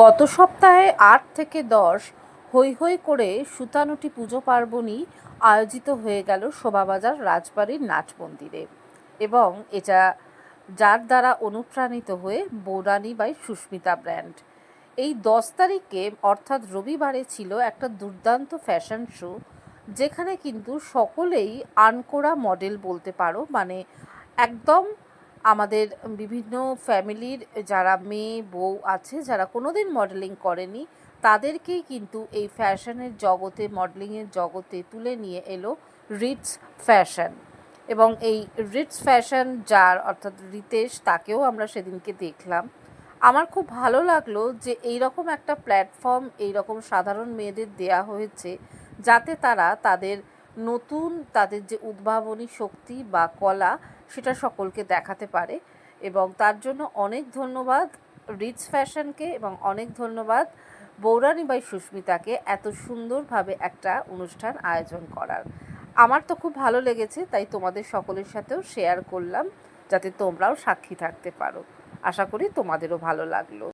গত সপ্তাহে আট থেকে দশ হৈ হৈ করে সুতানুটি পুজো পার্বণই আয়োজিত হয়ে গেল শোভাবাজার রাজবাড়ির নাচ মন্দিরে। এবং এটা যার দ্বারা অনুপ্রাণিত হয়ে বৌরানী বাই সুস্মিতা ব্র্যান্ড। এই দশ তারিখে, অর্থাৎ রবিবারে ছিল একটা দুর্দান্ত ফ্যাশন শো, যেখানে কিন্তু সকলেই আনকোরা মডেল বলতে পারো মানে একদম আমাদের বিভিন্ন ফ্যামিলির যারা মেয়ে, বউ আছে, যারা কোনোদিন মডেলিং করেনি, তাদেরকেই কিন্তু এই ফ্যাশনের জগতে মডেলিংয়ের জগতে তুলে নিয়ে এলো রিটস ফ্যাশন এবং এই রিটস ফ্যাশন যার অর্থাৎ রিতেশ, তাকেও আমরা সেদিনকে দেখলাম। আমার খুব ভালো লাগল যে এই রকম একটা প্ল্যাটফর্ম এই রকম সাধারণ মেয়েদের দেয়া হয়েছে, যাতে তারা তাদের নতুন তাদের যে উদ্ভাবনী শক্তি বা কলা, সেটা সকলকে দেখাতে পারে। এবং তার জন্য অনেক ধন্যবাদ রিচ ফ্যাশনকে এবং অনেক ধন্যবাদ বৌরানী বাই সুস্মিতাকে এত সুন্দরভাবে একটা অনুষ্ঠান আয়োজন করার। আমার তো খুব ভালো লেগেছে, তাই তোমাদের সকলের সাথেও শেয়ার করলাম, যাতে তোমরাও সাক্ষী থাকতে পারো। আশা করি তোমাদেরও ভালো লাগল।